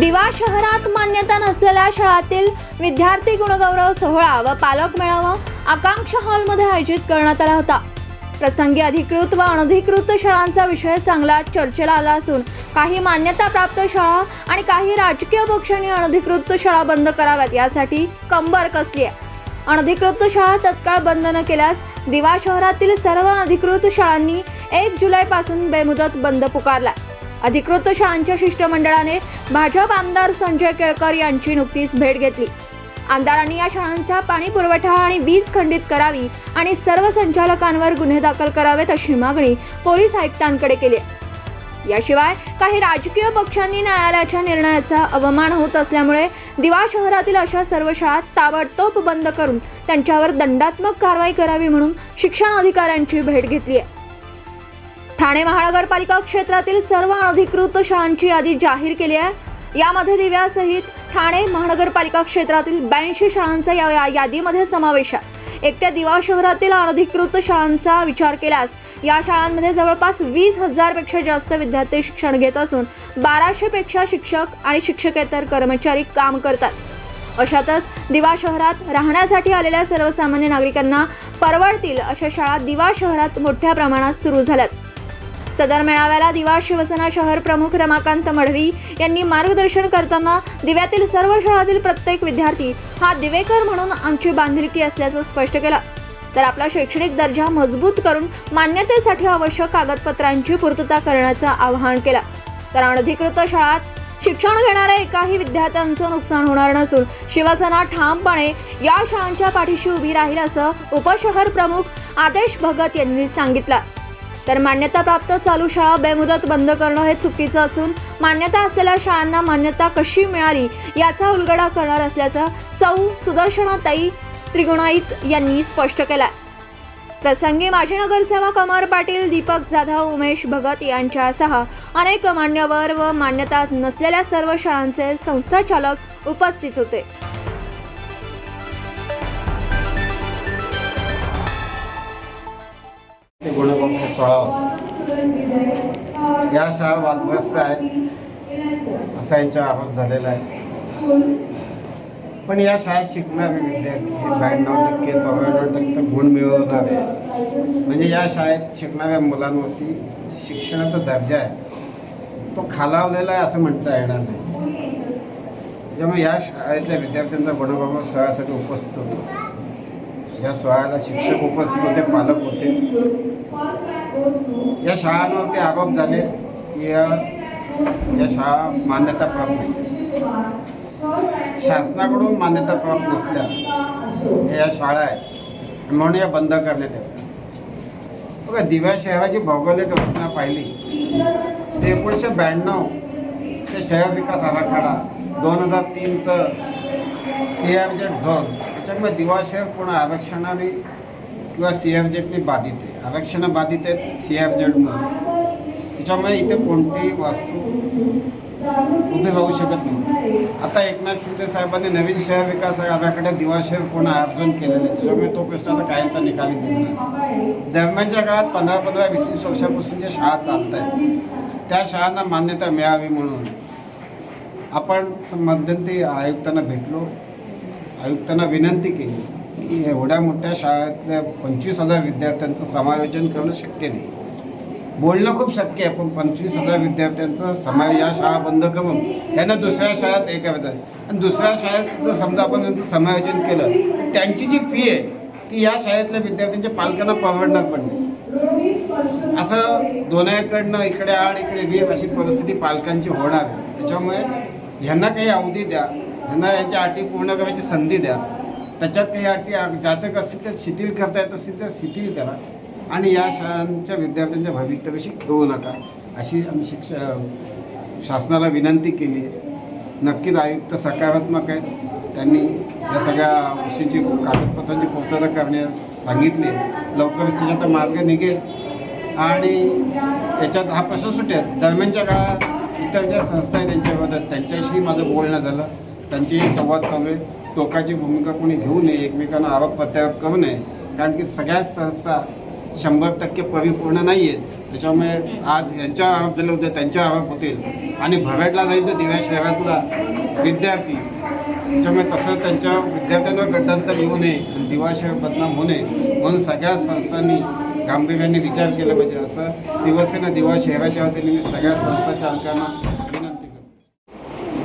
दिवा शहरात मान्यता नसलेल्या शाळातील विद्यार्थी गुणगौरव सोहळा व पालक मेळावा आकांक्षा हॉलमध्ये आयोजित करण्यात आला होता. प्रसंगी अधिकृत व अनधिकृत शाळांचा विषय चांगला चर्चेला आला असून काही मान्यताप्राप्त शाळा आणि काही राजकीय पक्षांनी अनधिकृत शाळा बंद कराव्यात यासाठी कंबर कसली आहे? अनधिकृत शाळा तत्काळ बंद न केल्यास दिवा शहरातील सर्व अनधिकृत शाळांनी एक जुलैपासून बेमुदत बंद पुकारला अधिकृत शाळांच्या शिष्टमंडळाने भाजप आमदार संजय केळकर यांची नुकतीच भेट घेतली. आमदारांनी या शाळांचा पाणी पुरवठा आणि वीज खंडित करावी आणि सर्व संचालकांवर गुन्हे दाखल करावेत अशी मागणी पोलीस आयुक्तांकडे केली आहे. याशिवाय काही राजकीय पक्षांनी न्यायालयाच्या निर्णयाचा अवमान होत असल्यामुळे दिवा शहरातील अशा सर्व शाळा ताबडतोब बंद करून त्यांच्यावर दंडात्मक कारवाई करावी म्हणून शिक्षण अधिकाऱ्यांची भेट घेतली आहे. ठाणे महानगरपालिका क्षेत्रातील सर्व अनधिकृत शाळांची यादी जाहीर केली आहे. यामध्ये दिव्यासहित ठाणे महानगरपालिका क्षेत्रातील ब्याऐंशी शाळांचा या या- यादीमध्ये समावेश आहे. एकट्या दिवा शहरातील अनधिकृत शाळांचा विचार केल्यास या शाळांमध्ये जवळपास वीस हजारपेक्षा जास्त विद्यार्थी शिक्षण घेत असून बाराशेपेक्षा शिक्षक आणि शिक्षकेतर कर्मचारी काम करतात. अशातच दिवा शहरात राहण्यासाठी आलेल्या सर्वसामान्य नागरिकांना परवडतील अशा शाळा दिवा शहरात मोठ्या प्रमाणात सुरू झाल्यात. सदर मेळाव्याला दिवा शिवसेना शहर प्रमुख रमाकांत मढवी यांनी मार्गदर्शन करताना दिव्यातील सर्व शाळातील प्रत्येक विद्यार्थी हा दिवेकर म्हणून आमची बांधिलकी असल्याचं स्पष्ट केलं. तर आपला शैक्षणिक दर्जा मजबूत करून मान्यतेसाठी आवश्यक कागदपत्रांची पूर्तता करण्याचं आवाहन केलं. तर अनधिकृत शाळात शिक्षण घेणाऱ्या एकाही विद्यार्थ्यांचं नुकसान होणार नसून शिवसेना ठामपणे या शाळांच्या पाठीशी उभी राहील असं उपशहर प्रमुख आदेश भगत यांनी सांगितलं. तर मान्यताप्राप्त चालू शाळा बेमुदत बंद करणं हे चुकीचं असून मान्यता असलेल्या शाळांना मान्यता कशी मिळाली याचा उलगडा करणार असल्याचं सौ सुदर्शनाताई त्रिगुणाईत यांनी स्पष्ट केलं प्रसंगी माजी नगरसेवक अमर पाटील दीपक जाधव उमेश भगत यांच्यासह अनेक मान्यवर व मान्यता नसलेल्या सर्व शाळांचे संस्थाचालक उपस्थित होते. गुणगोत्र या शाळा वादग्रस्त आहेत. असा यांच्या आरोप झालेला आहे. पण या शाळेत शिकणारे विद्यार्थी हे ब्याण्णव टक्के चौऱ्याण्णव टक्के गुण मिळवणारे म्हणजे या शाळेत शिकणाऱ्या मुलांवरती शिक्षणाचा दर्जा आहे तो खालावलेला आहे असं म्हणता येणार नाही. त्यामुळे या शाळेतल्या विद्यार्थ्यांचा गुणगोत्र सोहळ्यासाठी उपस्थित होतो. या सोहळ्याला शिक्षक उपस्थित होते पालक होते. या शाळांवरती आरोप झाले की या या शाळा मान्यता प्राप्त नाही. शासनाकडून मान्यता प्राप्त नसल्या या शाळा आहेत. म्हणून या बंद करण्यात येतात. बघा दिव्या शहराची भौगोलिक रचना पाहिली. ते एकोणीसशे ब्याण्णवचे शहर विकास आराखडा दोन हजार तीनचं सी आर झोन त्याच्यामुळे दिवा शहर पूर्ण आरक्षणाने किंवा सी आर जेडने बाधित आहे? आरक्षण बाधित आहेत सी आर जेडमुळे. त्याच्यामुळे इथे कोणतीही वास्तू उभी राहू शकत नाही. आता एकनाथ शिंदे साहेबांनी नवीन शहर विकास आराखड्यात दिवा शहर पूर्ण आयोजन केलेलं आहे? त्याच्यामुळे तो प्रश्न आता कायमचा निकाली दिला दरम्यानच्या काळात पंधरा पंधरा वीस वीस वर्षापासून ज्या शाळा चालत आहेत त्या शाळांना मान्यता मिळावी म्हणून आपण मध्यंतरी आयुक्तांना भेटलो. आयुक्तांना विनंती केली की एवढ्या मोठ्या शाळेतल्या पंचवीस हजार विद्यार्थ्यांचं समायोजन करणं शक्य नाही. बोलणं खूप शक्य आहे पण पंचवीस हजार विद्यार्थ्यांचं समाय या शाळा बंद करून त्यांना दुसऱ्या शाळेत हे करायचं. आणि दुसऱ्या शाळेत जर समजा आपण त्यांचं समायोजन केलं तर त्यांची जी फी आहे ती या शाळेतल्या विद्यार्थ्यांच्या पालकांना परवडणार पण नाही. असं दोन्हीकडनं इकडे आड इकडे वीर अशी परिस्थिती पालकांची होणार. आहे त्याच्यामुळे ह्यांना काही अवधी द्या. ह्यांना यांच्या अटी पूर्ण करायची संधी द्या. त्याच्यात काही अटी ज्याचं असतील तर शिथिल करता येत असतील तर शिथिल करा. आणि या शाळांच्या विद्यार्थ्यांच्या भवितव्याशी खेळू नका. अशी आम्ही शिक्ष शासनाला विनंती केली. नक्कीच आयुक्त सकारात्मक आहेत. त्यांनी या सगळ्या गोष्टींची कागदपत्रांची पूर्तता करण्यास सांगितली. लवकरच त्याच्यात मार्ग निघेल. आणि त्याच्यात हा प्रश्न सुटेल. दरम्यानच्या काळात इतर ज्या संस्था आहेत त्यांच्याबद्दल त्यांच्याशी माझं बोलणं झालं. त्यांचेही संवाद चालू आहे. टोकाची भूमिका कोणी घेऊ नये एकमेकांना आरोप प्रत्यारोप करू नये. कारण की सगळ्याच संस्था शंभर टक्के परिपूर्ण नाही आहेत त्याच्यामुळे आज यांच्या आरोप झाले होते त्यांच्या आरोप होतील. आणि भराडला जाईल तर दिव्या शहरातला विद्यार्थी. त्याच्यामुळे तसं त्यांच्या विद्यार्थ्यांवर गड्डांतर येऊ नये आणि दिवा शहर बदनाम होऊ नये. म्हणून सगळ्या संस्थांनी गांभीर्याने विचार केला पाहिजे. असं शिवसेना दिवा शहराच्या वतीने मी सगळ्या संस्था चालकांना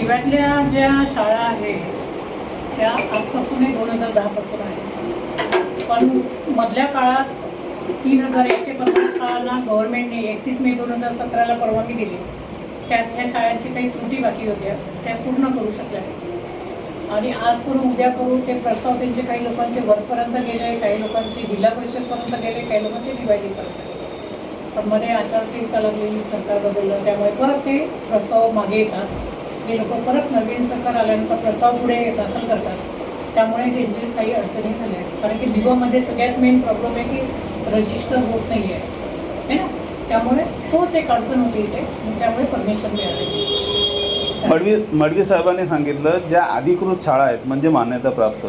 दिव्यातल्या ज्या शाळा आहेत त्या आजपासून दोन हजार दहापासून आहेत. पण मधल्या काळात तीन हजार एकशे पन्नास शाळांना गव्हर्नमेंटने एकतीस मे दोन हजार सतराला परवानगी दिली. त्यात ह्या शाळांची काही त्रुटी बाकी होत्या त्या पूर्ण करू शकल्या आणि आज करून उद्या करू ते प्रस्ताव त्यांचे काही लोकांचे वरपर्यंत गेले काही लोकांचे जिल्हा परिषदपर्यंत गेले काही लोकांचे डिवायडीपर्यंत गेले पण मध्ये आचारसंहिता लागलेली सरकार बदललं त्यामुळे परत ते प्रस्ताव मागे येतात. हे लोक परत नवीन सरकार आल्यानंतर प्रस्ताव पुढे दाखल करतात. त्यामुळे त्यांची काही अडचणी झाल्या आहेत. कारण की दिवामध्ये सगळ्यात मेन प्रॉब्लेम आहे की रजिस्टर होत नाही आहे है ना? त्यामुळे तोच एक अडचण होती इथे. त्यामुळे परमिशन मिळाली. मडवी मडवी साहेबांनी सांगितलं ज्या अधिकृत शाळा आहेत म्हणजे मान्यता प्राप्त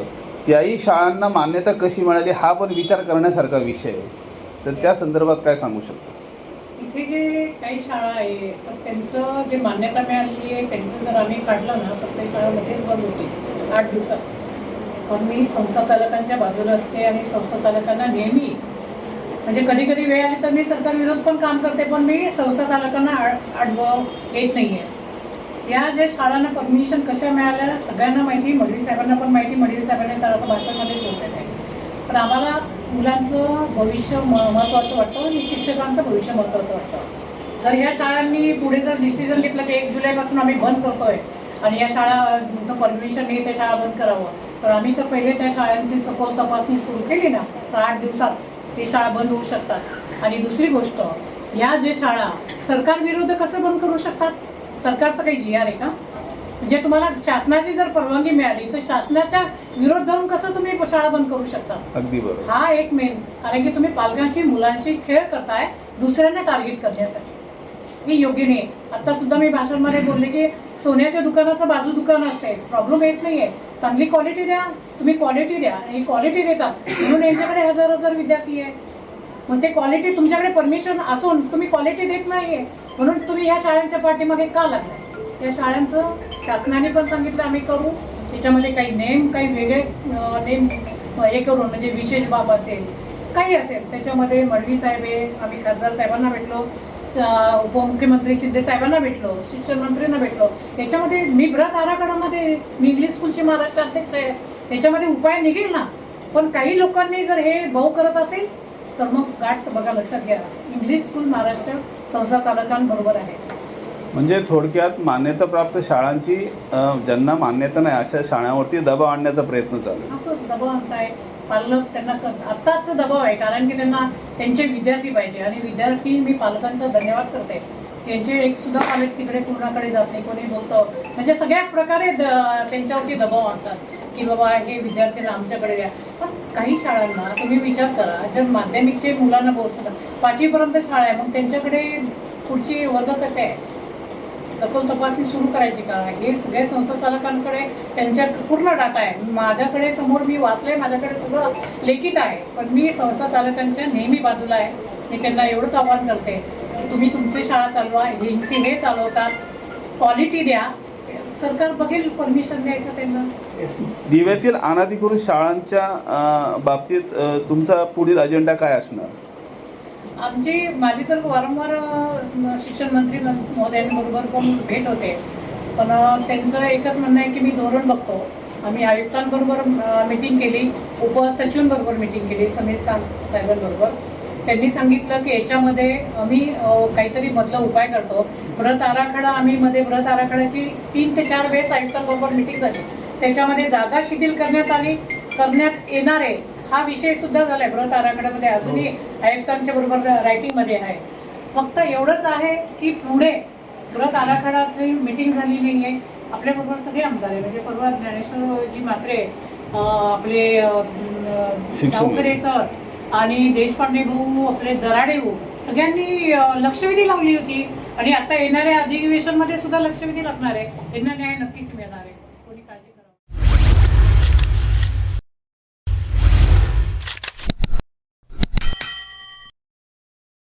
त्याही शाळांना मान्यता कशी मिळाली हा पण विचार करण्यासारखा विषय आहे. तर त्या संदर्भात काय सांगू शकतो? इथे जे काही शाळा आहे तर त्यांचं जे मान्यता मिळालेली आहे त्यांचं जर आम्ही काढलं ना तर ते शाळा मध्येच बंद होते आठ दिवसात. पण मी संस्था चालकांच्या बाजूला असते आणि संस्था चालकांना नेहमी म्हणजे कधी कधी वेळ आली तर मी सरकार विरोध पण काम करते पण मी संस्था चालकांना आड आडवं येत नाही आहे या ज्या शाळांना परमिशन कशा मिळाल्या सगळ्यांना माहिती मडवी साहेबांना पण माहिती मडवी साहेबांनी तर आता भाषणामध्येच होते आहे. पण आम्हाला मुलांचं भविष्य म महत्त्वाचं वाटतं आणि शिक्षकांचं भविष्य महत्त्वाचं वाटतं. जर ह्या शाळांनी पुढे जर डिसिजन घेतलं की एक जुलैपासून आम्ही बंद करतोय. आणि या शाळा परमिशन नाही त्या शाळा बंद करावं. तर आम्ही तर पहिले त्या शाळांची सखोल तपासणी सुरू केली ना तर आठ दिवसात ते शाळा बंद होऊ शकतात. आणि दुसरी गोष्ट या जे शाळा सरकार विरुद्ध कसं बंद करू शकतात? सरकारचं काही जी आर आहे का? म्हणजे तुम्हाला शासनाची जर परवानगी मिळाली तर शासनाच्या विरोध जाऊन कसं तुम्ही शाळा बंद करू शकता? अगदी बरोबर. हा एक मेन कारण की तुम्ही पालकांशी मुलांशी खेळ करताय दुसऱ्यांना टार्गेट करण्यासाठी. हे योग्य नाही आता सुद्धा मी भाषणमध्ये बोलले की सोन्याच्या दुकानाचं बाजू दुकान असते. प्रॉब्लेम येत नाहीये. चांगली क्वालिटी द्या. तुम्ही क्वालिटी द्या. आणि क्वालिटी देतात म्हणून यांच्याकडे हजार हजार विद्यार्थी आहे मग ते क्वालिटी तुमच्याकडे परमिशन असून तुम्ही क्वालिटी देत नाहीये. म्हणून तुम्ही ह्या शाळांच्या पाठीमागे का लागलाय? या शाळांचं शासनाने पण सांगितलं आम्ही करू. त्याच्यामध्ये काही नेम काही वेगळे नेम हे करून म्हणजे विशेष बाब असेल काही असेल त्याच्यामध्ये मडवी साहेब आहे आम्ही खासदार साहेबांना भेटलो उपमुख्यमंत्री शिंदे साहेबांना भेटलो शिक्षण मंत्र्यांना भेटलो. याच्यामध्ये मी ब्रत आराखड्यामध्ये मी इंग्लिश स्कूलची महाराष्ट्र अध्यक्ष आहे. याच्यामध्ये उपाय निघेल ना. पण काही लोकांनी जर हे भाऊ करत असेल तर मग गाठ बघा लक्षात घ्या. इंग्लिश स्कूल महाराष्ट्र संस्था चालकांबरोबर आहे. म्हणजे थोडक्यात मान्यताप्राप्त शाळांची ज्यांना मान्यता नाही अशा शाळांवरती दबाव आणण्याचा प्रयत्न चालू दबाव आणताय. पालक त्यांना आत्ताच दबाव आहे कारण की त्यांना त्यांचे विद्यार्थी पाहिजे. आणि विद्यार्थी मी पालकांचा धन्यवाद करते. त्यांचे एक सुद्धा पालक तिकडे पूर्णाकडे जात नाही कोणी बोलतं. म्हणजे सगळ्या प्रकारे द- त्यांच्यावरती दबाव आणतात. की बाबा हे विद्यार्थी आमच्याकडे द्या पण काही शाळांना तुम्ही विचार करा जर माध्यमिकचे मुलांना पोहोचतात पाचवीपर्यंत शाळा आहे मग त्यांच्याकडे पुढची वर्ग कसे आहे? सखोल तपासणी सुरू करायची का? हे सगळ्या संस्था चालकांकडे त्यांच्या पूर्ण डाटा आहे. माझ्याकडे समोर मी वाचलंय माझ्याकडे सगळं लेखित आहे. पण मी संस्था चालकांच्या नेहमी बाजूला आहे. मी त्यांना एवढंच आव्हान करते की तुम्ही तुमची शाळा चालवा ह्यांची हे चालवतात. क्वालिटी द्या. सरकार बघेल परमिशन द्यायचं त्यांना. दिव्यातील अनाधिकृत शाळांच्या बाबतीत तुमचा पुढील अजेंडा काय असणार? आमची माझी तर वारंवार शिक्षण मंत्री म- महोदयांबरोबर पण भेट होते. पण त्यांचं एकच म्हणणं आहे की मी धोरण बघतो. आम्ही आयुक्तांबरोबर मिटिंग केली. उपसचिवांबरोबर मिटिंग केली. समीर सा साहेबांबरोबर त्यांनी सांगितलं की याच्यामध्ये आम्ही काहीतरी मधला उपाय करतो. व्रत आराखडा आम्ही मध्ये व्रत आराखड्याची तीन ते चार वेळेस आयुक्तांबरोबर मिटिंग झाली. त्याच्यामध्ये जागा शिथिल करण्यात आली. करण्यात येणार आहे हा विषय सुद्धा झालाय. व्रत आराखड्यामध्ये अजूनही आयुक्तांच्या बरोबर रायटिंगमध्ये आहे. फक्त एवढंच आहे की पुढे व्रत आराखडाची मिटिंग झाली नाही आहे आपल्याबरोबर सगळे आमदार आहे म्हणजे परवा ज्ञानेश्वरजी म्हात्रे अं, आपले गावकरे सर आणि देशपांडे भाऊ आपले दराडे भाऊ सगळ्यांनी लक्षवेधी लावली होती. आणि आता येणाऱ्या अधिवेशनमध्ये सुद्धा लक्षवेधी लागणार आहे. यांना न्याय नक्कीच मिळणार आहे.